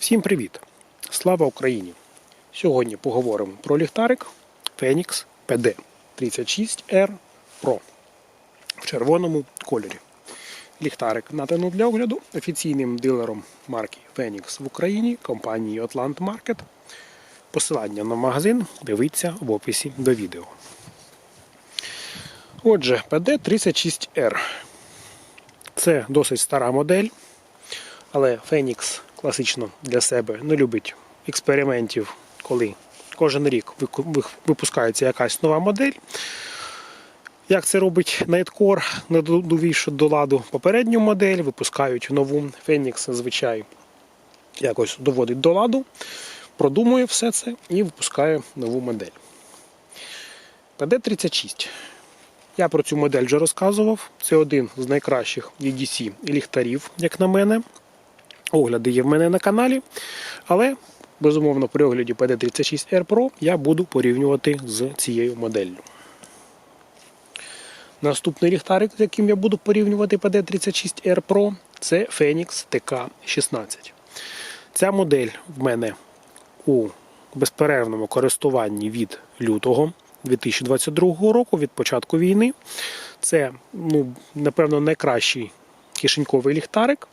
Всім привіт! Слава Україні! Сьогодні поговоримо про ліхтарик Phoenix PD 36R Pro в червоному кольорі. Ліхтарик наданий для огляду офіційним дилером марки Phoenix в Україні компанією Atlant Market. Посилання на магазин дивіться в описі до відео. Отже, PD36R. Це досить стара модель, але Phoenix класично для себе не любить експериментів, коли кожен рік випускається якась нова модель. Як це робить Nightcore, не довівши до ладу попередню модель, випускають нову. Phoenix зазвичай якось доводить до ладу, продумує все це і випускає нову модель. PD36. Я про цю модель вже розказував. Це один з найкращих EDC ліхтарів, як на мене. Огляди є в мене на каналі. Але, безумовно, при огляді PD36R Pro я буду порівнювати з цією моделлю. Наступний ліхтарик, з яким я буду порівнювати PD36R Pro, це Phoenix TK16. Ця модель в мене у безперервному користуванні від лютого 2022 року, від початку війни. Це, ну, напевно, найкращий кишеньковий ліхтарик.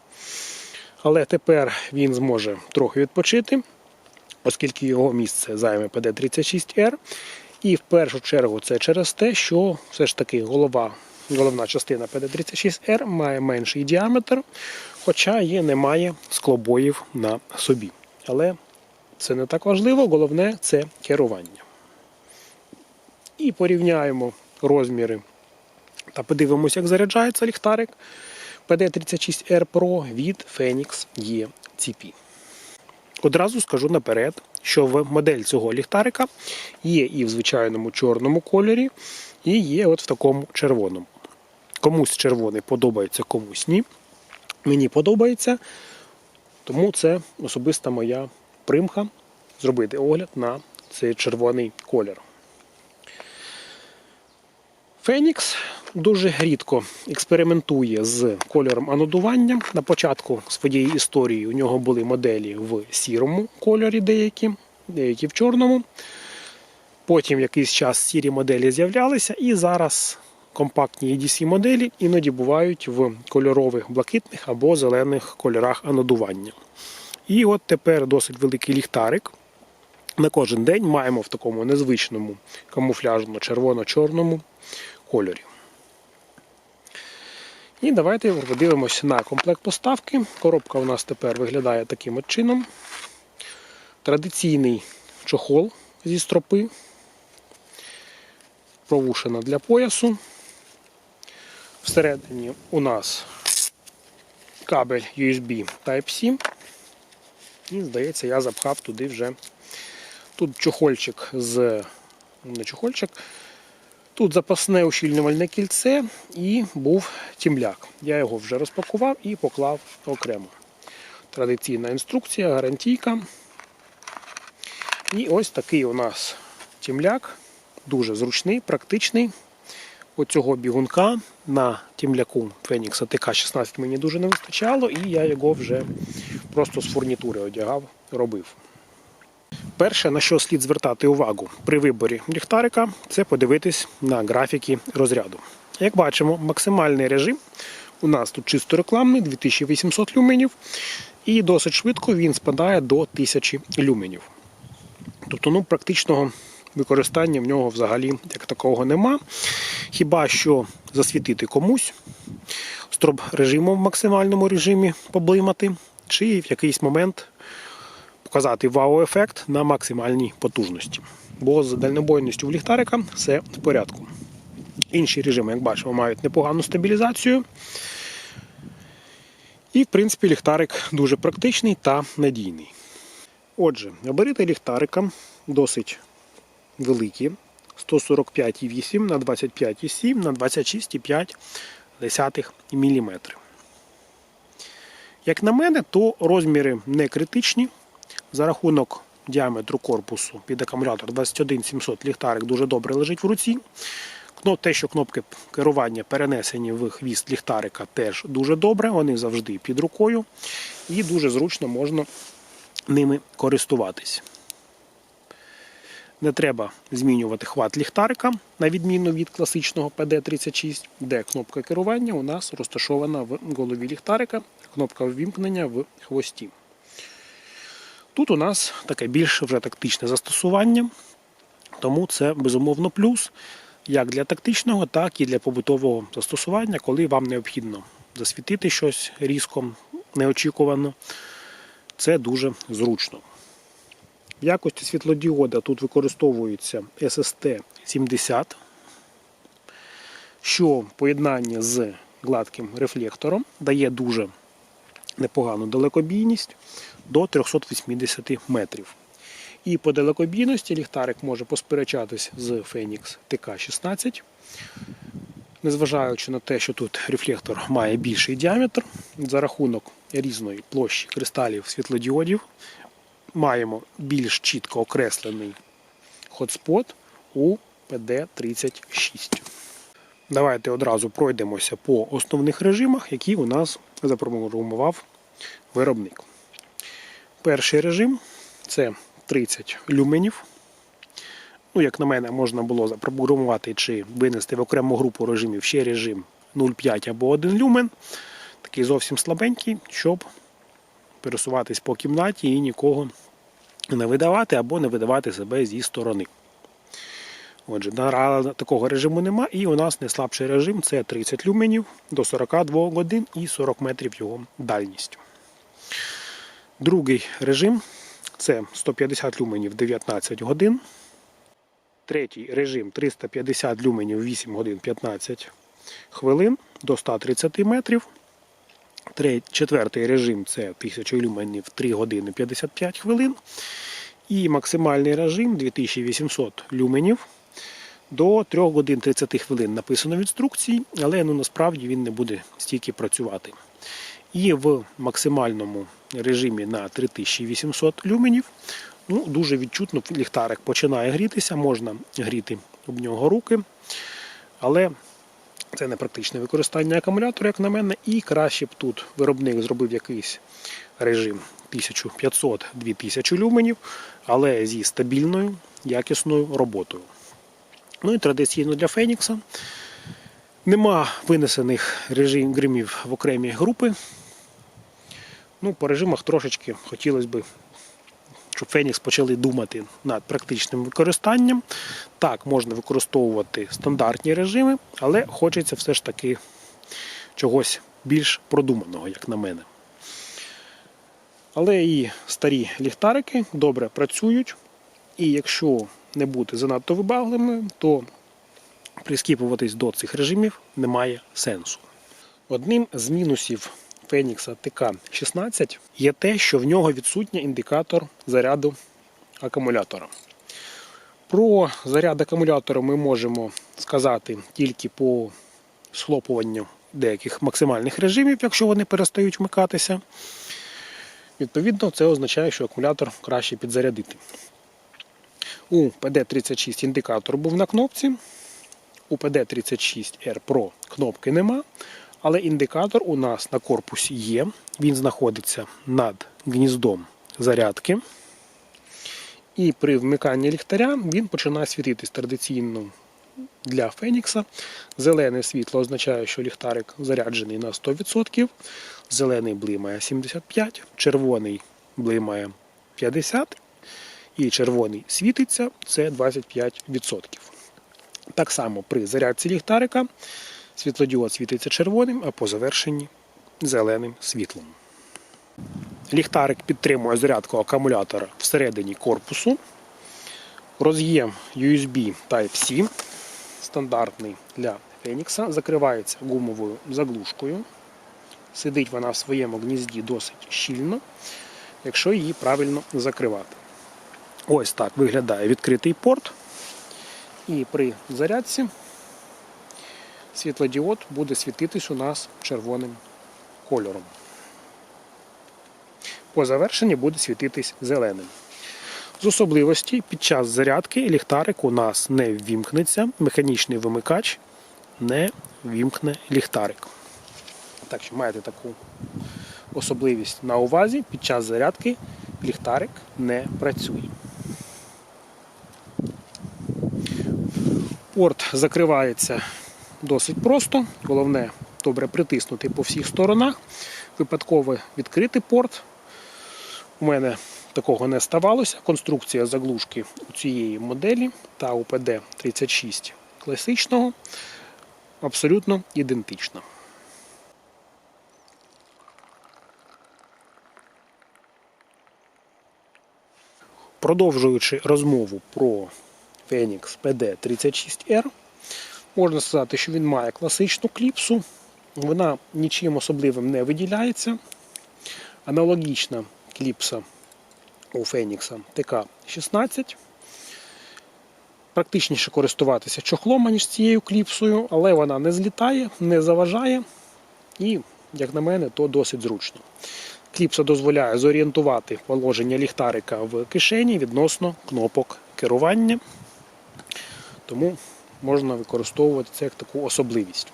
Але тепер він зможе трохи відпочити, оскільки його місце займе PD36R. І в першу чергу це через те, що все ж таки голова, головна частина PD36R має менший діаметр, хоча є, немає склобоїв на собі. Але це не так важливо, головне це керування. І порівняємо розміри та подивимося, як заряджається ліхтарик PD36R Pro від Phoenix ECP. Одразу скажу наперед, що модель цього ліхтарика є і в звичайному чорному кольорі, і є от в такому червоному. Комусь червоний подобається, комусь ні. Мені подобається, тому це особиста моя примха зробити огляд на цей червоний колір. Фенікс дуже рідко експериментує з кольором анодування. На початку своєї історії у нього були моделі в сірому кольорі, деякі, деякі в чорному. Потім якийсь час сірі моделі з'являлися, і зараз компактні EDC моделі іноді бувають в кольорових блакитних або зелених кольорах анодування. І от тепер досить великий ліхтарик. На кожен день маємо в такому незвичному камуфляжно червоно-чорному кольорі. І давайте подивимося на комплект поставки. Коробка у нас тепер виглядає таким от чином. Традиційний чохол зі стропи, провушена для поясу. Всередині у нас кабель USB Type-C. І, здається, я запхав туди вже. Тут чохольчик з. Не чохольчик. Тут запасне ущільнювальне кільце і був тімляк. Я його вже розпакував і поклав окремо. Традиційна інструкція, гарантійка. І ось такий у нас тімляк. Дуже зручний, практичний. Оцього бігунка на тімляку Phoenix TK16 мені дуже не вистачало, і я його вже просто з фурнітури одягав, робив. Перше, на що слід звертати увагу при виборі ліхтарика, це подивитись на графіки розряду. Як бачимо, максимальний режим у нас тут чисто рекламний 2800 люменів, і досить швидко він спадає до 1000 люменів. Тобто, ну, практичного використання в нього взагалі як такого нема. Хіба що засвітити комусь, строб режиму в максимальному режимі поблимати, чи в якийсь момент показати вау-ефект на максимальній потужності. Бо з дальнобойністю в ліхтарика все в порядку. Інші режими, як бачимо, мають непогану стабілізацію. І, в принципі, ліхтарик дуже практичний та надійний. Отже, габарити ліхтарика досить великі. 145,8 на 25,7 на 26,5 мм. Як на мене, то розміри не критичні. За рахунок діаметру корпусу під акумулятор 21700 ліхтарик дуже добре лежить в руці. Те, що кнопки керування перенесені в хвіст ліхтарика, теж дуже добре. Вони завжди під рукою. І дуже зручно можна ними користуватись. Не треба змінювати хват ліхтарика, на відміну від класичного PD36, де кнопка керування у нас розташована в голові ліхтарика, кнопка ввімкнення в хвості. Тут у нас таке більш вже тактичне застосування, тому це безумовно плюс як для тактичного, так і для побутового застосування, коли вам необхідно засвітити щось різко, неочікувано. Це дуже зручно. В якості світлодіода тут використовується SST 70, що в поєднанні з гладким рефлектором дає дуже непогану далекобійність до 380 метрів. І по далекобійності ліхтарик може посперечатись з Phoenix TK16, незважаючи на те, що тут рефлектор має більший діаметр, за рахунок різної площі кристалів світлодіодів маємо більш чітко окреслений хотспот у PD36. Давайте одразу пройдемося по основних режимах, які у нас запрограмував виробник. Перший режим це 30 люменів. Ну, як на мене, можна було запрограмувати чи винести в окрему групу режимів ще режим 0,5 або 1 люмен. Такий зовсім слабенький, щоб пересуватись по кімнаті і нікого не видавати або не видавати себе зі сторони. Отже, такого режиму нема, і у нас найслабший режим це 30 люменів до 42 годин і 40 метрів його дальністю. Другий режим це 150 люменів 19 годин. Третій режим 350 люменів 8 годин 15 хвилин до 130 метрів. Четвертий режим це 1000 люменів 3 години 55 хвилин. І максимальний режим 2800 люменів до 3 годин 30 хвилин написано в інструкції, але ну, насправді він не буде стільки працювати. І в максимальному режимі на 3800 люменів ну, дуже відчутно ліхтарик починає грітися, можна гріти об нього руки, але це не практичне використання акумулятора, як на мене, і краще б тут виробник зробив якийсь режим 1500-2000 люменів, але зі стабільною, якісною роботою. Ну і традиційно для Фенікса нема винесених режим гримів в окремі групи. Ну, по режимах трошечки хотілося б, щоб Фенікс почали думати над практичним використанням. Так, можна використовувати стандартні режими, але хочеться все ж таки чогось більш продуманого, як на мене. Але і старі ліхтарики добре працюють. І якщо не бути занадто вибагливими, то прискіпуватись до цих режимів немає сенсу. Одним з мінусів Фенікса ТК-16 є те, що в нього відсутній індикатор заряду акумулятора. Про заряд акумулятора ми можемо сказати тільки по схлопуванню деяких максимальних режимів, якщо вони перестають вмикатися. Відповідно, це означає, що акумулятор краще підзарядити. У PD36 індикатор був на кнопці. У PD36R Pro кнопки нема, але індикатор у нас на корпусі є. Він знаходиться над гніздом зарядки. І при вмиканні ліхтаря він починає світитись традиційно для Фенікса. Зелене світло означає, що ліхтарик заряджений на 100%. Зелений блимає 75%, червоний блимає 50%. І червоний світиться це 25%. Так само при зарядці ліхтарика світлодіод світиться червоним, а по завершенні зеленим світлом. Ліхтарик підтримує зарядку акумулятора всередині корпусу. Роз'єм USB Type-C, стандартний для Фенікса, закривається гумовою заглушкою. Сидить вона в своєму гнізді досить щільно, якщо її правильно закривати. Ось так виглядає відкритий порт. І при зарядці світлодіод буде світитись у нас червоним кольором. По завершенні буде світитись зеленим. З особливості під час зарядки ліхтарик у нас не ввімкнеться, механічний вимикач не ввімкне ліхтарик. Так що маєте таку особливість на увазі, під час зарядки ліхтарик не працює. Порт закривається досить просто. Головне добре притиснути по всіх сторонах. Випадково відкрити порт. У мене такого не ставалося. Конструкція заглушки у цієї моделі та УПД 36 класичного абсолютно ідентична. Продовжуючи розмову про Phoenix PD36R, можна сказати, що він має класичну кліпсу. Вона нічим особливим не виділяється. Аналогічна кліпса у Phoenix TK16. Практичніше користуватися чохлом, аніж цією кліпсою, але вона не злітає, не заважає і, як на мене, то досить зручно. Кліпса дозволяє зорієнтувати положення ліхтарика в кишені відносно кнопок керування, тому можна використовувати це як таку особливість.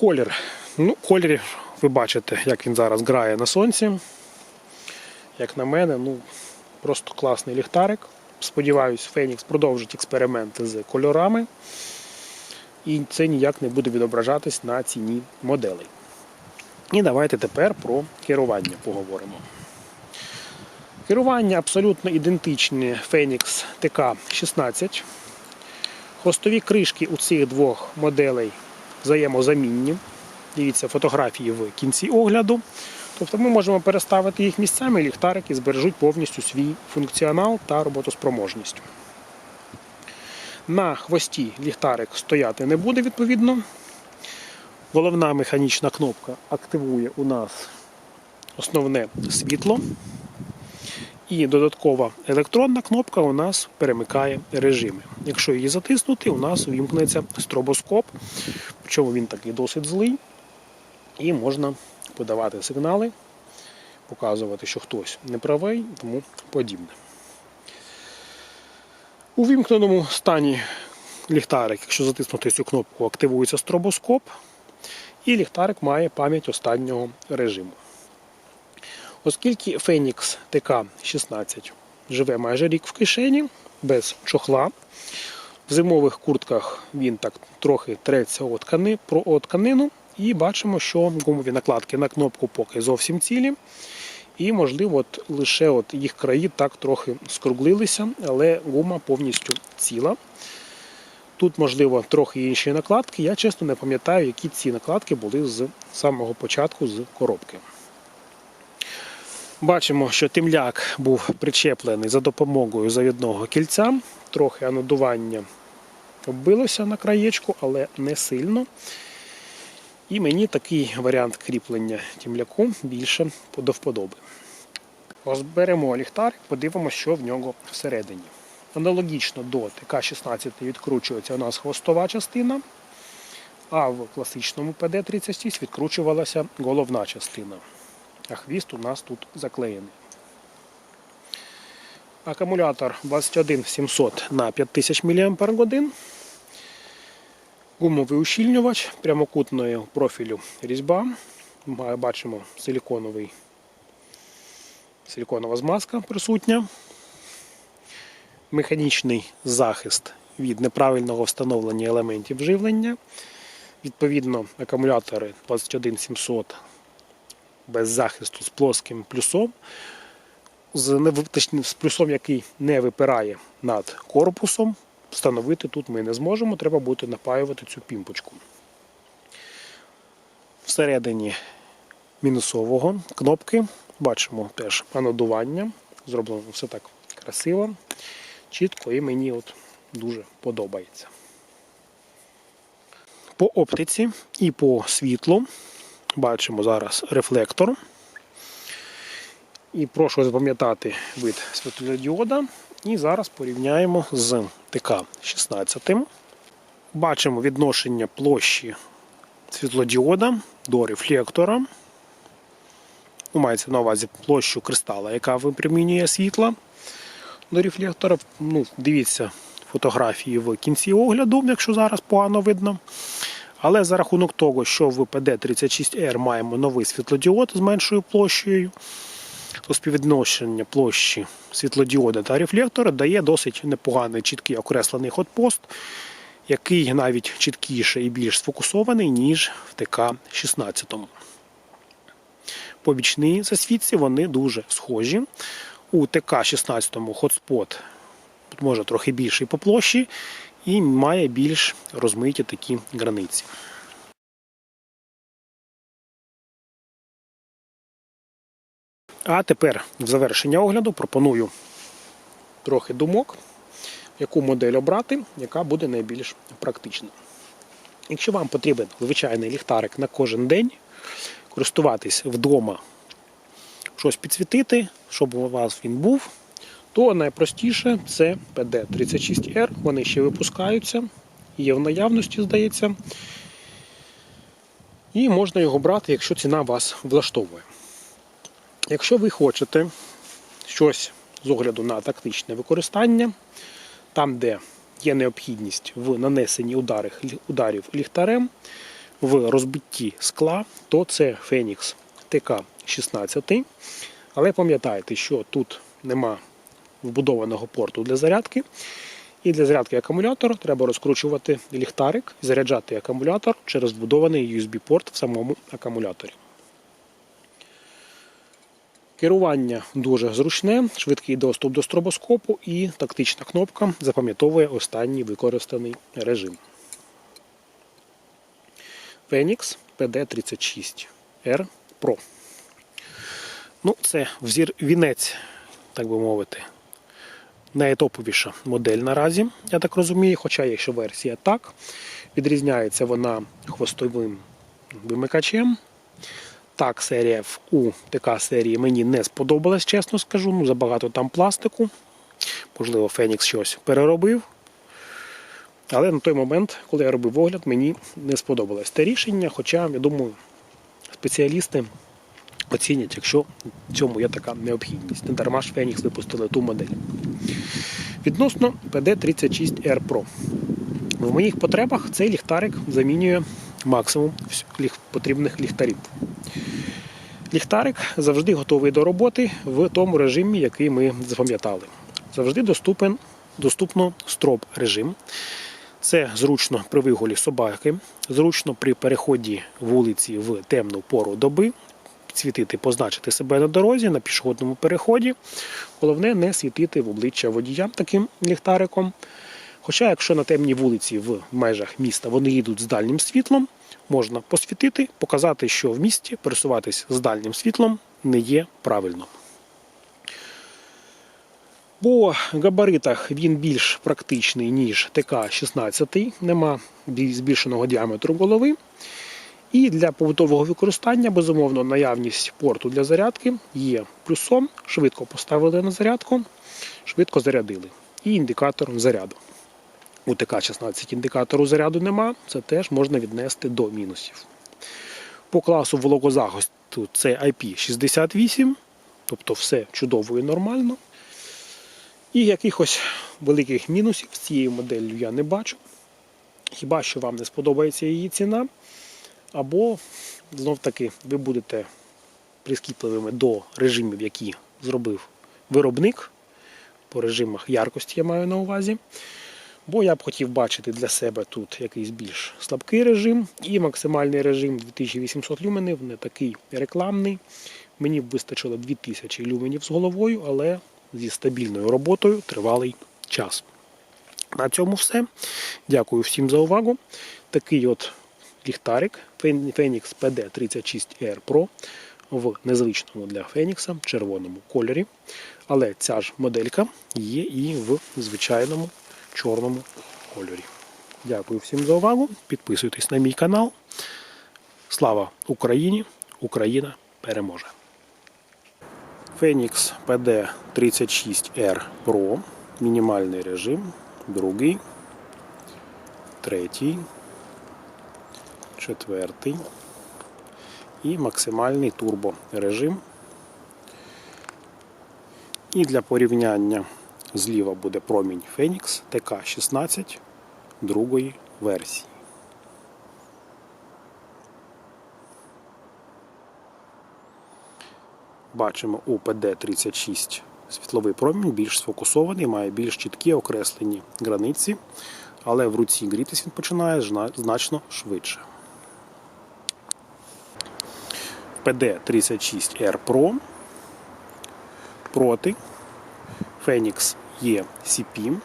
Колір. Ну, колір, ви бачите, як він зараз грає на сонці. Як на мене, ну, просто класний ліхтарик. Сподіваюсь, Фенікс продовжить експерименти з кольорами. І це ніяк не буде відображатись на ціні моделей. І давайте тепер про керування поговоримо. Керування абсолютно ідентичне Phoenix TK16. Хвостові кришки у цих двох моделей взаємозамінні. Дивіться фотографії в кінці огляду. Тобто ми можемо переставити їх місцями, ліхтарики збережуть повністю свій функціонал та роботоспроможність. На хвості ліхтарик стояти не буде відповідно. Головна механічна кнопка активує у нас основне світло. І додаткова електронна кнопка у нас перемикає режими. Якщо її затиснути, у нас увімкнеться стробоскоп, причому він такий досить злий, і можна подавати сигнали, показувати, що хтось не правий, тому подібне. У вімкненому стані ліхтарик, якщо затиснути цю кнопку, активується стробоскоп, і ліхтарик має пам'ять останнього режиму. Оскільки Phoenix TK16 живе майже рік в кишені, без чохла, в зимових куртках він так трохи треться о ткани, про тканину, і бачимо, що гумові накладки на кнопку поки зовсім цілі. І, можливо, от лише от їх краї так трохи скруглилися, але гума повністю ціла. Тут, можливо, трохи інші накладки. Я чесно не пам'ятаю, які ці накладки були з самого початку з коробки. Бачимо, що темляк був причеплений за допомогою завідного кільця. Трохи анодування вбилося на краєчку, але не сильно. І мені такий варіант кріплення тімляку більше до вподоби. Розберемо ліхтарик, подивимося, що в нього всередині. Аналогічно до ТК-16 відкручується у нас хвостова частина, а в класичному ПД-36 відкручувалася головна частина. А хвіст у нас тут заклеєний. Акумулятор 21700 на 5000 мАч. Гумовий ущільнювач прямокутної профілю різьба. Бачимо силіконовий, силіконова змазка присутня. Механічний захист від неправильного встановлення елементів живлення. Відповідно, акумулятори 21700 без захисту з плоским плюсом, з, з плюсом, який не випирає над корпусом. Встановити тут ми не зможемо, треба буде напаювати цю пімпочку. Всередині мінусового кнопки бачимо теж анодування. Зроблено все так красиво, чітко і мені от дуже подобається. По оптиці і по світлу бачимо зараз рефлектор. І прошу запам'ятати вид світлодіода. І зараз порівняємо з ТК-16. Бачимо відношення площі світлодіода до рефлектора. Ну, Мається на увазі площу кристала, яка випромінює світла до рефлектора. Ну, дивіться фотографії в кінці огляду, якщо зараз погано видно. Але за рахунок того, що в PD36R маємо новий світлодіод з меншою площею, то співвідношення площі світлодіода та рефлектора дає досить непоганий чіткий окреслений ходпост, який навіть чіткіше і більш сфокусований, ніж в ТК-16. Побічні засвітці вони дуже схожі. У ТК-16 хотспот може трохи більший по площі і має більш розмиті такі границі. А тепер в завершення огляду пропоную трохи думок, яку модель обрати, яка буде найбільш практична. Якщо вам потрібен звичайний ліхтарик на кожен день, користуватись вдома, щось підсвітити, щоб у вас він був, то найпростіше це PD36R. Вони ще випускаються, є в наявності, здається. І можна його брати, якщо ціна вас влаштовує. Якщо ви хочете щось з огляду на тактичне використання, там, де є необхідність в нанесенні ударів, ліхтарем, в розбитті скла, то це Phoenix TK16. Але пам'ятайте, що тут нема вбудованого порту для зарядки. І для зарядки акумулятора треба розкручувати ліхтарик і заряджати акумулятор через вбудований USB-порт в самому акумуляторі. Керування дуже зручне, швидкий доступ до стробоскопу і тактична кнопка запам'ятовує останній використаний режим. Phoenix PD36R Pro. Ну, Це взір вінець, так би мовити, найтоповіша модель наразі, я так розумію, хоча ще версія так. Відрізняється вона хвостовим вимикачем. Так, серія у така серії мені не сподобалась, чесно скажу. Ну, Забагато там пластику. Можливо, Фенікс щось переробив. Але на той момент, коли я робив огляд, мені не сподобалось те рішення. Хоча, я думаю, спеціалісти оцінять, якщо в цьому є така необхідність. Не дарма ж Фенікс випустили ту модель. Відносно PD36R Pro. В моїх потребах цей ліхтарик замінює максимум потрібних ліхтарів. Ліхтарик завжди готовий до роботи в тому режимі, який ми запам'ятали. Завжди доступен, доступно строп режим. Це зручно при виголі собаки, зручно при переході вулиці в темну пору доби, світити, позначити себе на дорозі, на пішохідному переході. Головне не світити в обличчя водія таким ліхтариком. Хоча, якщо на темній вулиці в межах міста вони їдуть з дальнім світлом, можна посвітити, показати, що в місті пересуватись з дальнім світлом не є правильно. По габаритах він більш практичний, ніж ТК-16, нема збільшеного діаметру голови. І для побутового використання, безумовно, наявність порту для зарядки є плюсом. Швидко поставили на зарядку, швидко зарядили. І індикатор заряду. У ТК-16 індикатору заряду нема, це теж можна віднести до мінусів. По класу вологозахисту це IP68, тобто все чудово і нормально. І якихось великих мінусів з цією моделлю я не бачу. Хіба що вам не сподобається її ціна, або знов таки ви будете прискіпливими до режимів, які зробив виробник. По режимах яркості я маю на увазі. Бо я б хотів бачити для себе тут якийсь більш слабкий режим і максимальний режим 2800 люменів, не такий рекламний. Мені б вистачило 2000 люменів з головою, але зі стабільною роботою тривалий час. На цьому все. Дякую всім за увагу. Такий от ліхтарик Phoenix PD36R Pro в незвичному для Фенікса червоному кольорі. Але ця ж моделька є і в звичайному чорному кольорі. Дякую всім за увагу. Підписуйтесь на мій канал. Слава Україні! Україна переможе! Phoenix PD36R Pro. Мінімальний режим. Другий, третій, четвертий і максимальний турбо режим. І для порівняння Зліва буде промінь Phoenix ТК-16 другої версії. бачимо у PD36 світловий промінь більш сфокусований, має більш чіткі окреслені границі, але в руці грітись він починає значно швидше. PD36R Pro проти Phoenix ECP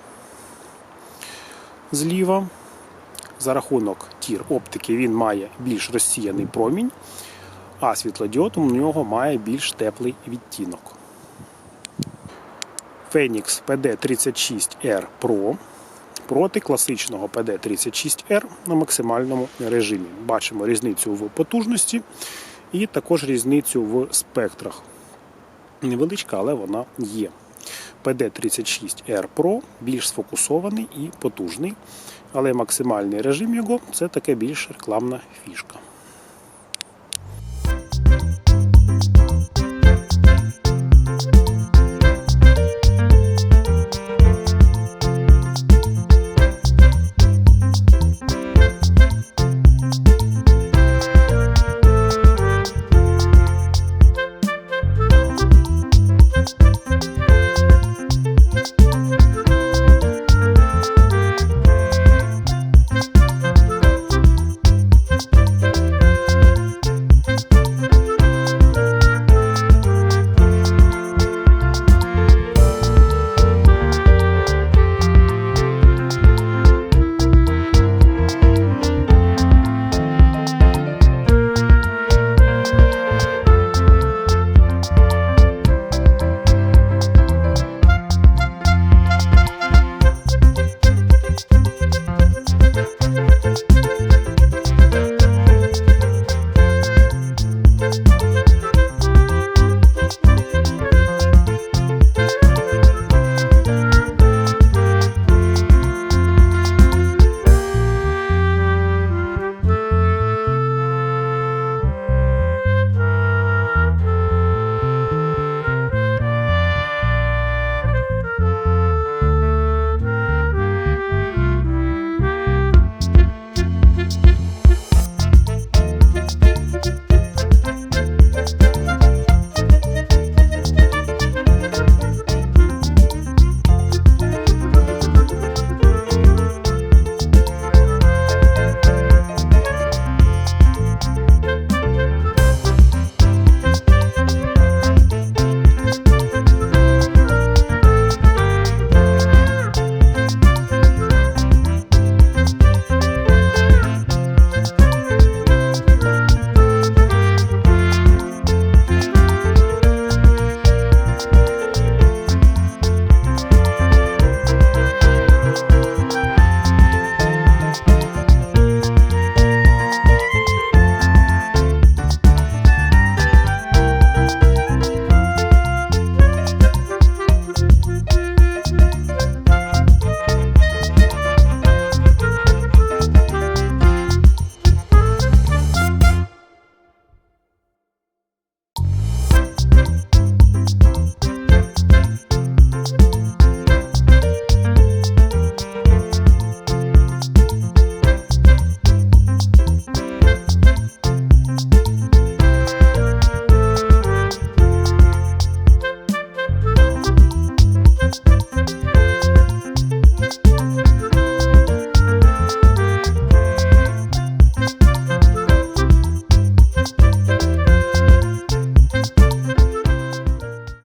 зліва. За рахунок тір оптики він має більш розсіяний промінь, а світлодіод у нього має більш теплий відтінок. Phoenix PD36R Pro проти класичного PD36R на максимальному режимі. Бачимо різницю в потужності і також різницю в спектрах. Невеличка, але вона є. PD36R Pro більш сфокусований і потужний, але максимальний режим його це таке більш рекламна фішка.